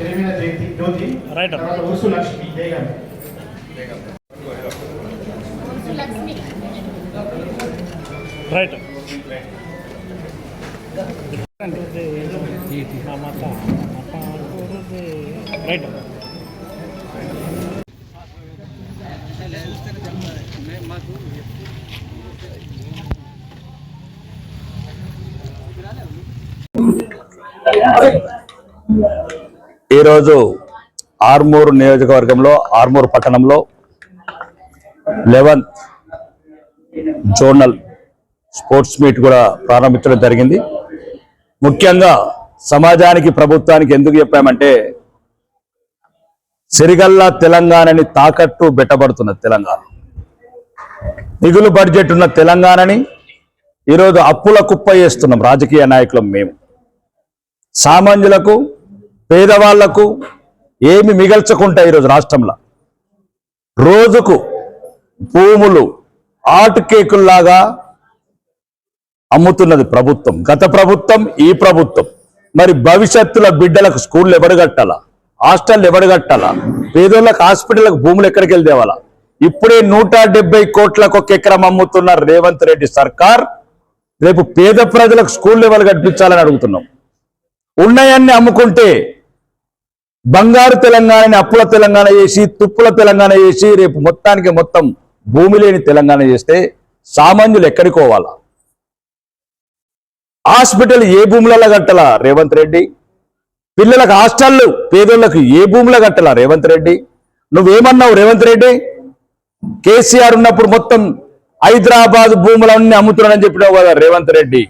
చెరిమిన జ్యోతి జ్యోతి తర్వాత ఉరుసు Lakshmi Begum right right ఈరోజు ఆర్మూరు నియోజకవర్గంలో ఆర్మూర్ పట్టణంలో లెవెన్త్ జోనల్ స్పోర్ట్స్ మీట్ కూడా ప్రారంభించడం జరిగింది. ముఖ్యంగా సమాజానికి ప్రభుత్వానికి ఎందుకు చెప్పామంటే సిరిగల్ల తెలంగాణని తాకట్టు బెట్టబడుతున్న తెలంగాణ. మిగులు బడ్జెట్ ఉన్న తెలంగాణని ఈరోజు అప్పుల కుప్ప చేస్తున్నాం రాజకీయ నాయకులం మేము. సామాన్యులకు పేదవాళ్ళకు ఏమి మిగల్చకుండా ఈరోజు రాష్ట్రంలో. రోజుకు భూములు ఆర్ట్ కేకుల్లాగా అమ్ముతున్నది ప్రభుత్వం. గత ప్రభుత్వం ఈ ప్రభుత్వం. మరి భవిష్యత్తులో బిడ్డలకు స్కూళ్ళు ఎవరు కట్టాలా? హాస్టల్ ఎవరు కట్టాలా? పేదోళ్ళకి హాస్పిటల్కి భూములు ఎక్కడికి వెళ్ళి ఇప్పుడే నూట డెబ్బై కోట్లకు ఒక ఎకరం అమ్ముతున్న రేవంత్ రెడ్డి సర్కార్ రేపు పేద ప్రజలకు స్కూళ్ళు ఎవరు కట్టించాలని అడుగుతున్నాం. ఉన్నాయన్నీ అమ్ముకుంటే బంగారు తెలంగాణని అప్పుల తెలంగాణ చేసి తుప్పుల తెలంగాణ చేసి రేపు మొత్తానికి మొత్తం భూమి లేని తెలంగాణ చేస్తే సామాన్యులు ఎక్కడికి పోవాలా? హాస్పిటల్ ఏ భూములలో కట్టాలా రేవంత్ రెడ్డి? పిల్లలకు హాస్టళ్ళు పేదోళ్ళకు ఏ భూములో కట్టాలా రేవంత్ రెడ్డి? నువ్వేమన్నావు రేవంత్ రెడ్డి? కేసీఆర్ ఉన్నప్పుడు మొత్తం హైదరాబాద్ భూములన్నీ అమ్ముతున్నానని చెప్పినావు కదా రేవంత్ రెడ్డి.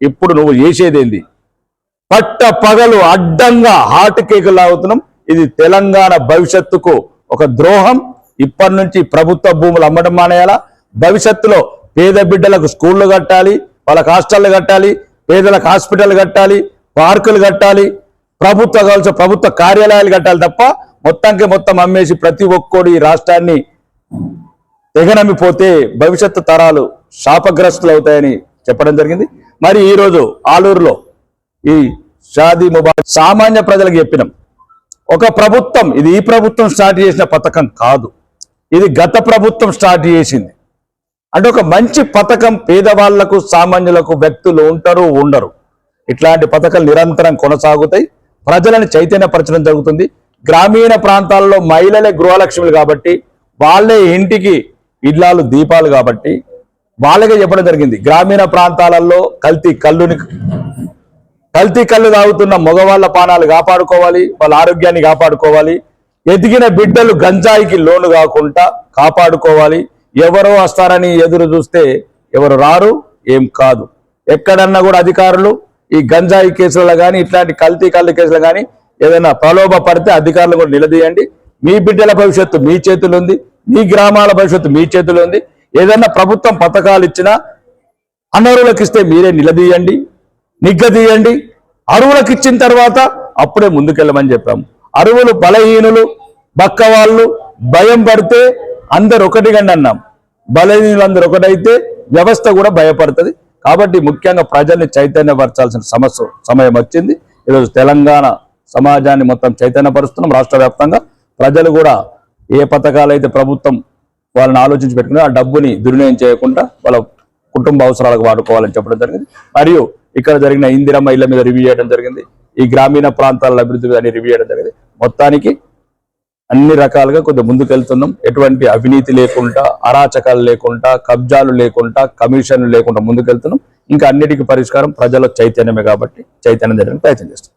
ఇప్పుడు నువ్వు చేసేదేంది? పట్ట పగలు అడ్డంగా హార్ట్ కేక్ లాగుతున్నాం. ఇది తెలంగాణ భవిష్యత్తుకు ఒక ద్రోహం. ఇప్పటి నుంచి ప్రభుత్వ భూములు అమ్మడం మానేయాలా? భవిష్యత్తులో పేద బిడ్డలకు స్కూళ్ళు కట్టాలి వాళ్ళకి హాస్టళ్ళు కట్టాలి పేదలకు హాస్పిటల్ కట్టాలి పార్కులు కట్టాలి ప్రభుత్వ కావాల్సిన ప్రభుత్వ కార్యాలయాలు కట్టాలి తప్ప మొత్తానికి మొత్తం అమ్మేసి ప్రతి ఒక్కడు ఈ రాష్ట్రాన్ని తెగనమ్మిపోతే భవిష్యత్తు తరాలు శాపగ్రస్తులు అవుతాయని చెప్పడం జరిగింది. మరి ఈరోజు ఆలూరులో ఈ షాదీ ముబారక్ సామాన్య ప్రజలకు చెప్పినాం. ఒక ప్రభుత్వం ఇది ఈ ప్రభుత్వం స్టార్ట్ చేసిన పథకం కాదు. ఇది గత ప్రభుత్వం స్టార్ట్ చేసింది. అంటే ఒక మంచి పథకం పేదవాళ్ళకు సామాన్యులకు వ్యక్తులు ఉంటారు ఉండరు. ఇట్లాంటి పథకాలు నిరంతరం కొనసాగుతాయి. ప్రజలను చైతన్యపరచడం జరుగుతుంది. గ్రామీణ ప్రాంతాల్లో మహిళలే గృహలక్ష్మిలు కాబట్టి వాళ్ళే ఇంటికి ఇళ్ళాలు దీపాలు కాబట్టి వాళ్ళకే చెప్పడం జరిగింది. గ్రామీణ ప్రాంతాలలో కల్తీ కళ్ళుని కల్తీ కళ్ళు తాగుతున్న మగవాళ్ళ పానాలు కాపాడుకోవాలి వాళ్ళ ఆరోగ్యాన్ని కాపాడుకోవాలి. ఎదిగిన బిడ్డలు గంజాయికి లోను కాకుండా కాపాడుకోవాలి. ఎవరో వస్తారని ఎదురు చూస్తే ఎవరు రారు ఏం కాదు. ఎక్కడన్నా కూడా అధికారులు ఈ గంజాయి కేసులలో కానీ ఇట్లాంటి కల్తీ కళ్ళు కేసులు కానీ ఏదైనా ప్రలోభ పడితే అధికారులు కూడా నిలదీయండి. మీ బిడ్డల భవిష్యత్తు మీ చేతులు ఉంది మీ గ్రామాల భవిష్యత్తు మీ చేతులు ఉంది ఏదైనా ప్రభుత్వం పథకాలు ఇచ్చినా అనర్హులకు ఇస్తే మీరే నిలదీయండి నిగ్గదీయండి. అరువులకు ఇచ్చిన తర్వాత అప్పుడే ముందుకెళ్ళమని చెప్పాము. అరువులు బలహీనులు బక్క వాళ్ళు భయం పడితే అందరు ఒకటిగండి అన్నాం. బలహీనులు అందరు ఒకటైతే వ్యవస్థ కూడా భయపడుతుంది. కాబట్టి ముఖ్యంగా ప్రజల్ని చైతన్యపరచాల్సిన సమస్య సమయం వచ్చింది. ఈరోజు తెలంగాణ సమాజాన్ని మొత్తం చైతన్యపరుస్తున్నాం రాష్ట్ర వ్యాప్తంగా. ప్రజలు కూడా ఏ పథకాలు అయితే ప్రభుత్వం వాళ్ళని ఆలోచించి పెట్టుకుని ఆ డబ్బుని దుర్వినియోగం చేయకుండా వాళ్ళ కుటుంబ అవసరాలకు వాడుకోవాలని చెప్పడం జరిగింది. మరియు ఇక్కడ జరిగిన ఇందిరమ్మ ఇళ్ళ మీద రివ్యూ చేయడం జరిగింది. ఈ గ్రామీణ ప్రాంతాల అభివృద్ధి మీద రివ్యూ చేయడం జరిగింది. మొత్తానికి అన్ని రకాలుగా కొద్దిగా ముందుకెళ్తున్నాం. ఎటువంటి అవినీతి లేకుండా అరాచకాలు లేకుండా కబ్జాలు లేకుండా కమిషన్లు లేకుండా ముందుకెళ్తున్నాం. ఇంకా అన్నిటికీ పరిష్కారం ప్రజల చైతన్యమే కాబట్టి చైతన్యం జరగడానికి ప్రయత్నం చేస్తాం